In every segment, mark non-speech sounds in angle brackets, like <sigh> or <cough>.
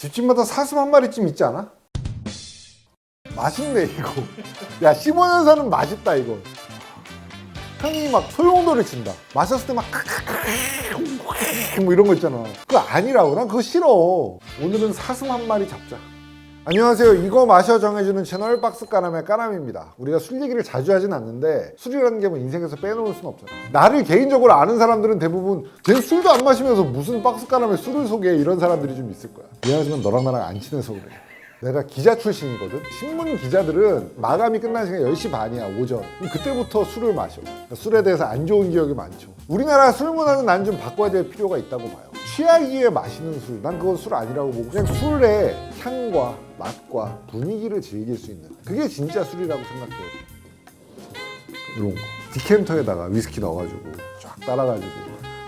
집집마다 사슴 한 마리쯤 있지 않아? 맛있네 이거. 야 15년산은 맛있다 이거. 형이 막 소용돌이 친다. 마셨을 때 막 뭐 이런 거 있잖아. 그거 아니라고. 난 그거 싫어. 오늘은 사슴 한 마리 잡자 안녕하세요 이거 마셔 정해주는 채널 박스까남의 까남입니다 우리가 술 얘기를 자주 하진 않는데 술이라는 게 뭐 인생에서 빼놓을 수는 없잖아 나를 개인적으로 아는 사람들은 대부분 쟤 술도 안 마시면서 무슨 박스까남에 술을 소개해 이런 사람들이 좀 있을 거야 미안하지만 너랑 나랑 안 친해서 그래 내가 기자 출신이거든. 신문 기자들은 마감이 끝난 시간 10시 반이야, 오전. 그때부터 술을 마셔. 그러니까 술에 대해서 안 좋은 기억이 많죠. 우리나라 술 문화는 난 좀 바꿔야 될 필요가 있다고 봐요. 취하기에 마시는 술, 난 그건 술 아니라고 보고 그냥 술의 향과 맛과 분위기를 즐길 수 있는 그게 진짜 술이라고 생각해요. 이런 거. 디캔터에다가 위스키 넣어가지고 쫙 따라가지고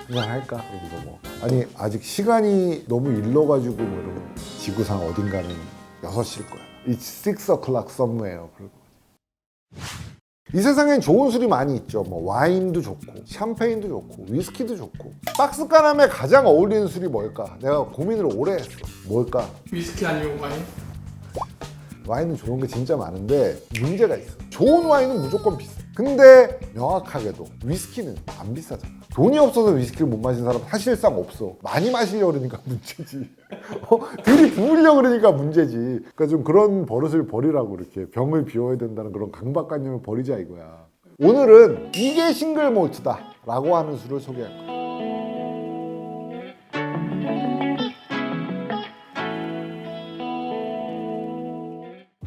그냥 할까? 이런 거 뭐. 아니 아직 시간이 너무 일러가지고 뭐 이러면 지구상 어딘가는 6시일 거야. It's 6 o'clock somewhere. 이 세상엔 좋은 술이 많이 있죠. 뭐 와인도 좋고, 샴페인도 좋고, 위스키도 좋고. 박스가람에 가장 어울리는 술이 뭘까? 내가 고민을 오래 했어. 뭘까? 위스키 아니면 와인? 와인은 좋은 게 진짜 많은데 문제가 있어. 좋은 와인은 무조건 비싸. 근데 명확하게도 위스키는 안 비싸잖아. 돈이 없어서 위스키를 못 마시는 사람 사실상 없어. 많이 마시려고 그러니까 <laughs> 문제지. 어, 들이 부으려고 그러니까 문제지. 그러니까 좀 그런 버릇을 버리라고 이렇게 병을 비워야 된다는 그런 강박관념을 버리자 이거야. 오늘은 이게 싱글 몰트다 라고 하는 술을 소개할 거야.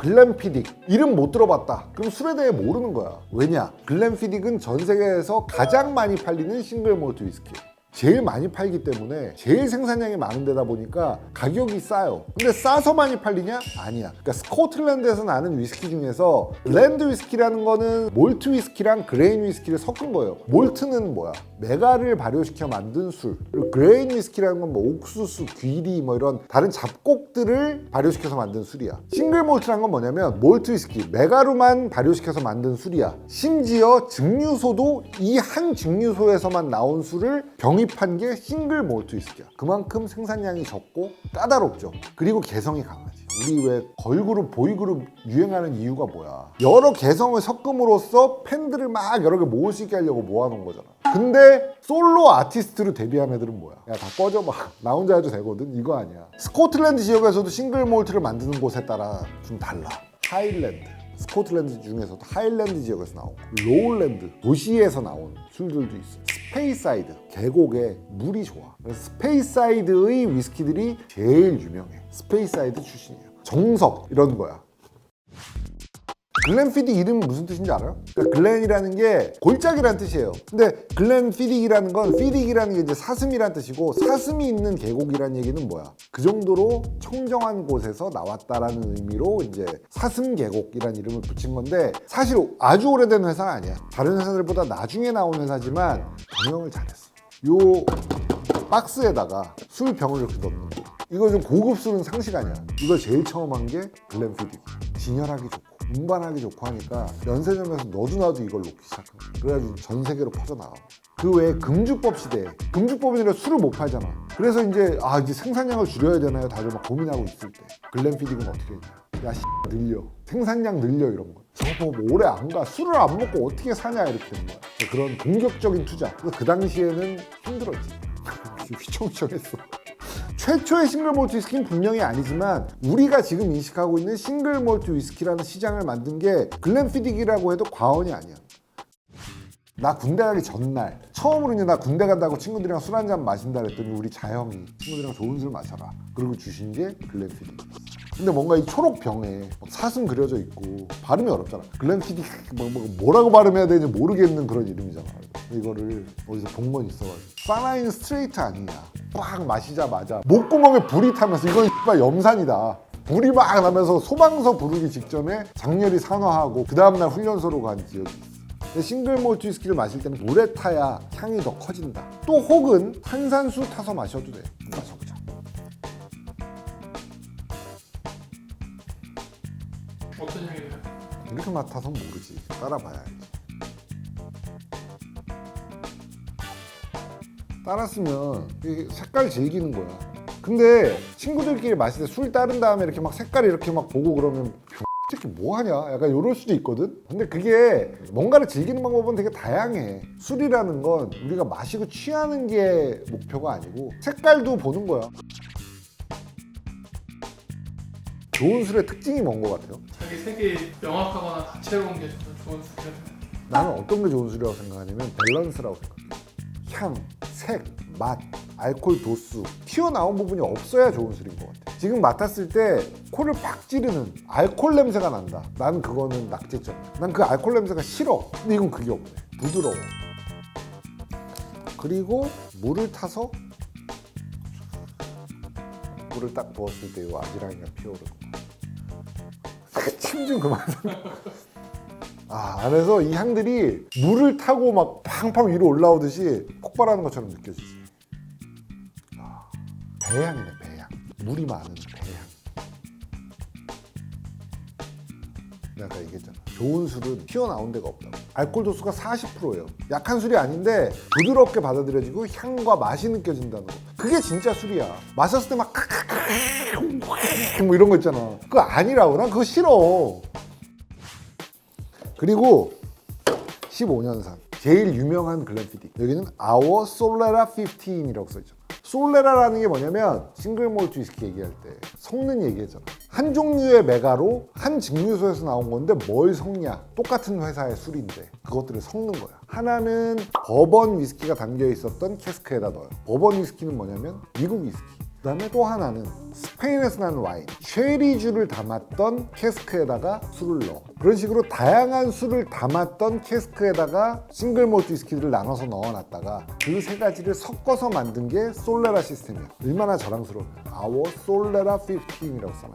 글램피딕. 이름 못 들어봤다. 그럼 술에 대해 모르는 거야. 왜냐? 글램피딕은 전 세계에서 가장 많이 팔리는 싱글 몰트 위스키예요 제일 많이 팔기 때문에 제일 생산량이 많은 데다 보니까 가격이 싸요. 근데 싸서 많이 팔리냐? 아니야. 그러니까 스코틀랜드에서 나는 위스키 중에서 랜드 위스키라는 거는 몰트 위스키랑 그레인 위스키를 섞은 거예요. 몰트는 뭐야? 메가를 발효시켜 만든 술. 그리고 그레인 위스키라는 건 뭐 옥수수, 귀리 뭐 이런 다른 잡곡들을 발효시켜서 만든 술이야. 싱글 몰트란 건 뭐냐면 몰트 위스키 메가루만 발효시켜서 만든 술이야. 심지어 증류소도 이 한 증류소에서만 나온 술을 병 입한 게 싱글 몰트 위스키야. 그만큼 생산량이 적고 까다롭죠. 그리고 개성이 강하지. 우리 왜 걸그룹, 보이그룹 유행하는 이유가 뭐야? 여러 개성을 섞음으로써 팬들을 막 여러 개 모을 수 있게 하려고 모아놓은 거잖아. 근데 솔로 아티스트로 데뷔한 애들은 뭐야? 야 다 꺼져봐. 나 혼자 해도 되거든. 이거 아니야. 스코틀랜드 지역에서도 싱글 몰트를 만드는 곳에 따라 좀 달라. 하일랜드. 스코틀랜드 중에서도 하일랜드 지역에서 나오고 로울랜드 도시에서 나온 술들도 있어 스페이사이드 계곡에 물이 좋아. 스페이사이드의 위스키들이 제일 유명해. 스페이사이드 출신이에요. 정석 이런 거야 글렌 피딕 이름 무슨 뜻인지 알아요? 그러니까 글렌이라는 게 골짜기란 뜻이에요. 근데 글렌 피딕이라는 건 피딕이라는 게 이제 사슴이란 뜻이고 사슴이 있는 계곡이란 얘기는 뭐야? 그 정도로 청정한 곳에서 나왔다라는 의미로 이제 사슴 계곡이라는 이름을 붙인 건데 사실 아주 오래된 회사는 아니야. 다른 회사들보다 나중에 나온 회사지만 경영을 잘했어. 요 박스에다가 술 병을 이렇게 넣는 거. 이거 좀 고급 술은 상식 아니야. 이걸 제일 처음 한 게 글렌 피딕. 진열하기 좋고 운반하기 좋고 하니까 면세점에서 너도 나도 이걸 놓기 시작한 거야. 그래가지고 전 세계로 퍼져나가. 그 외에 금주법 시대에 금주법이 아니라 술을 못 팔잖아. 그래서 이제 아 이제 생산량을 줄여야 되나요? 다들 막 고민하고 있을 때 글렌피딕은 어떻게 했냐? 야 씨, 늘려 생산량 늘려 이런 거. 저거 뭐 오래 안 가. 술을 안 먹고 어떻게 사냐 이렇게 된 거야. 그런 공격적인 투자. 그 당시에는 힘들었지. <laughs> 휘청휘청했어. 최초의 싱글 몰트 위스키는 분명히 아니지만 우리가 지금 인식하고 있는 싱글 몰트 위스키라는 시장을 만든 게 글렌피딕이라고 해도 과언이 아니야. 나 군대 가기 전날 처음으로 이제 나 군대 간다고 친구들이랑 술 한 잔 마신다 그랬더니 우리 자형이 친구들이랑 좋은 술 마셔라 그리고 주신 게 글렌피딕 근데 뭔가 이 초록 병에 막 사슴 그려져 있고 발음이 어렵잖아. 글렌피딕 뭐, 뭐, 뭐라고 발음해야 되는지 모르겠는 그런 이름이잖아. 이거를 어디서 본 건 있어가지고. 사나인 스트레이트 아니냐. 빡 마시자마자 목구멍에 불이 타면서 이건 X발 염산이다. 불이 막 나면서 소방서 부르기 직전에 장렬히 산화하고 그 다음날 훈련소로 간 지역이 있어. 싱글 몰트 위스키를 마실 때는 물에 타야 향이 더 커진다. 또 혹은 탄산수 타서 마셔도 돼. 어떤 향이에요? 이렇게 맡아서 모르지. 따라봐야 알지. 따랐으면 이 색깔 즐기는 거야. 근데 친구들끼리 마실 때 술 따른 다음에 이렇게 막 색깔 이렇게 막 보고 그러면 특히 뭐 하냐? 약간 이럴 수도 있거든. 근데 그게 뭔가를 즐기는 방법은 되게 다양해. 술이라는 건 우리가 마시고 취하는 게 목표가 아니고 색깔도 보는 거야. 좋은 술의 특징이 뭔 것 같아요? 자기 색이 명확하거나 다채로운 게 좋은 술이에요. 나는 어떤 게 좋은 술이라고 생각하냐면 밸런스라고 생각해. 향, 색, 맛, 알코올 도수 튀어나온 부분이 없어야 좋은 술인 것 같아. 지금 맡았을 때 코를 팍 찌르는 알코올 냄새가 난다. 나는 그거는 낙제점. 난 그 알코올 냄새가 싫어. 근데 이건 그게 없네. 부드러워. 그리고 물을 타서 물을 딱 부었을 때 이 아지랑이가 피어오르는 거. 침좀 그만. 아, 안에서 이 향들이 물을 타고 막 팡팡 위로 올라오듯이 폭발하는 것처럼 느껴지지. 아, 배향이네, 배향. 물이 많은 배향. 내가 아까 얘기했잖아. 좋은 술은 튀어나온 데가 없다고. 알코올 도수가 40%예요. 약한 술이 아닌데 부드럽게 받아들여지고 향과 맛이 느껴진다는 거. 그게 진짜 술이야. 마셨을 때 막 뭐 이런 거 있잖아. 그거 아니라고. 난 그거 싫어. 그리고 15년산 제일 유명한 글렌피디 여기는 아워 솔레라 15이라고 써있잖아 솔레라라는 게 뭐냐면 싱글 몰트 위스키 얘기할 때 섞는 얘기했잖아. 한 종류의 메가로 한 증류소에서 나온 건데 뭘 섞냐? 똑같은 회사의 술인데 그것들을 섞는 거야. 하나는 버번 위스키가 담겨 있었던 캐스크에다 넣어요. 버번 위스키는 뭐냐면 미국 위스키 그다음에 또 하나는 스페인에서 나는 와인 쉐리주를 담았던 캐스크에다가 술을 넣어. 그런 식으로 다양한 술을 담았던 캐스크에다가 싱글 몰트 위스키들을 나눠서 넣어놨다가 그 세 가지를 섞어서 만든 게 솔레라 시스템이야. 얼마나 자랑스러워. 아워 솔레라 15이라고 써놔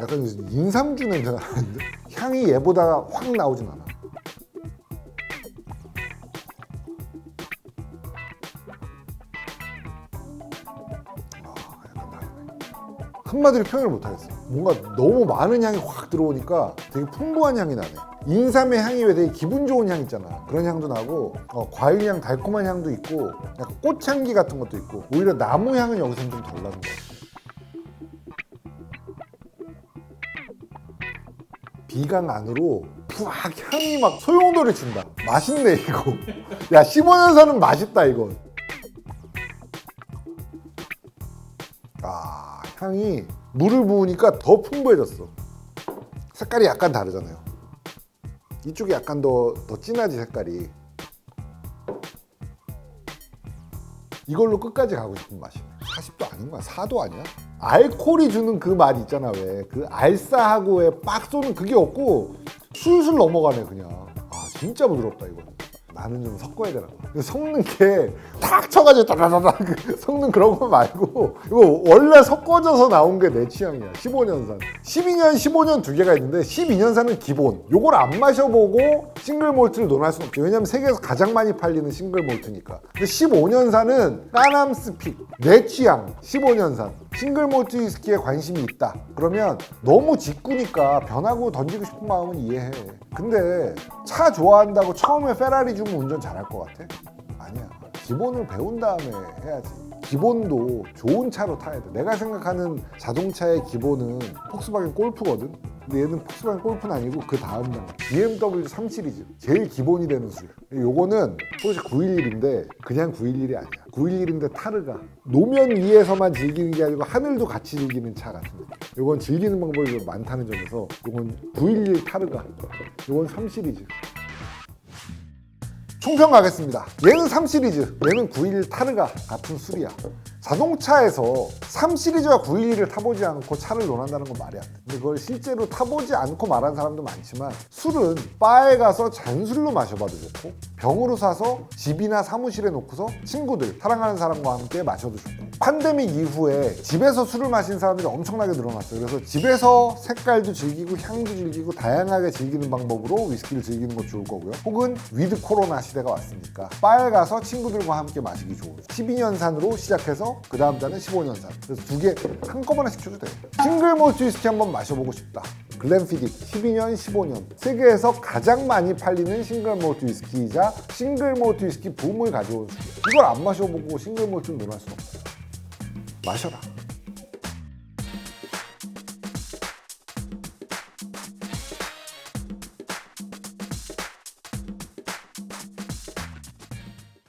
약간 인삼주 냄새가 나는데? 향이 얘보다 확 나오진 않아 한마디로 표현을 못하겠어. 뭔가 너무 많은 향이 확 들어오니까 되게 풍부한 향이 나네. 인삼의 향이 왜 되게 기분 좋은 향 있잖아. 그런 향도 나고 어, 과일 향 달콤한 향도 있고 약간 꽃향기 같은 것도 있고 오히려 나무 향은 여기서는 좀 덜 나는 것 같아. 비강 안으로 푸악 향이 막 소용돌이 친다. 맛있네 이거. 야 15년산은 맛있다 이거. 향이 물을 부으니까 더 풍부해졌어. 색깔이 약간 다르잖아요. 이쪽이 약간 더, 더 진하지 색깔이. 이걸로 끝까지 가고 싶은 맛이네. 40도 아닌 거야. 4도 아니야? 알코올이 주는 그맛 있잖아 왜. 그 알싸하고의 빡 쏘는 그게 없고 술술 넘어가네 그냥. 아 진짜 부드럽다 이거. 나는 좀 섞어야 되나 봐. 섞는 게 탁 쳐가지고 따다다다 섞는 그런 거 말고 이거 원래 섞어져서 나온 게 내 취향이야. 15년산. 12년, 15년 두 개가 있는데 12년산은 기본. 요걸 안 마셔보고 싱글 몰트를 논할 수는 없죠. 왜냐면 세계에서 가장 많이 팔리는 싱글 몰트니까. 근데 15년산은 까남스픽. 내 취향. 15년산. 싱글 몰트 위스키에 관심이 있다. 그러면 너무 직구니까 변하고 던지고 싶은 마음은 이해해. 근데 차 좋아한다고 처음에 페라리 주면 운전 잘할 것 같아? 기본을 배운 다음에 해야지. 기본도 좋은 차로 타야 돼. 내가 생각하는 자동차의 기본은 폭스바겐 골프거든. 근데 얘는 폭스바겐 골프는 아니고 그 다음 날 BMW 3 시리즈 제일 기본이 되는 술. 요거는 포르쉐 911인데 그냥 911이 아니야. 911인데 타르가 노면 위에서만 즐기는 게 아니고 하늘도 같이 즐기는 차 느낌. 요건 즐기는 방법이 좀 많다는 점에서 요건 911 타르가 요건 3 시리즈. 총평 가겠습니다. 얘는 3 시리즈, 얘는 911 타르가 같은 술이야. 자동차에서 3 시리즈와 911을 타보지 않고 차를 논한다는 건 말이 안 돼. 근데 그걸 실제로 타보지 않고 말하는 사람도 많지만 술은 바에 가서 잔술로 마셔봐도 좋고 병으로 사서 집이나 사무실에 놓고서 친구들, 사랑하는 사람과 함께 마셔도 좋고 팬데믹 이후에 집에서 술을 마시는 사람들이 엄청나게 늘어났어요. 그래서 집에서 색깔도 즐기고 향도 즐기고 다양하게 즐기는 방법으로 위스키를 즐기는 것도 좋을 거고요. 혹은 위드 코로나 시 대가 왔으니까 바에 가서 친구들과 함께 마시기 좋은 12년산으로 시작해서 14년산부터 그 다음 잔은 15년산. 그래서 두 개 한꺼번에 시켜도 돼요. 싱글 몰트 위스키 한번 마셔보고 싶다. 글렌피딕 12년, 15년. 세계에서 가장 많이 팔리는 싱글 몰트 위스키이자 싱글 몰트 위스키 붐을 가져온 술. 이걸 안 마셔보고 싱글 몰트를 논할 수 없어요. 마셔라.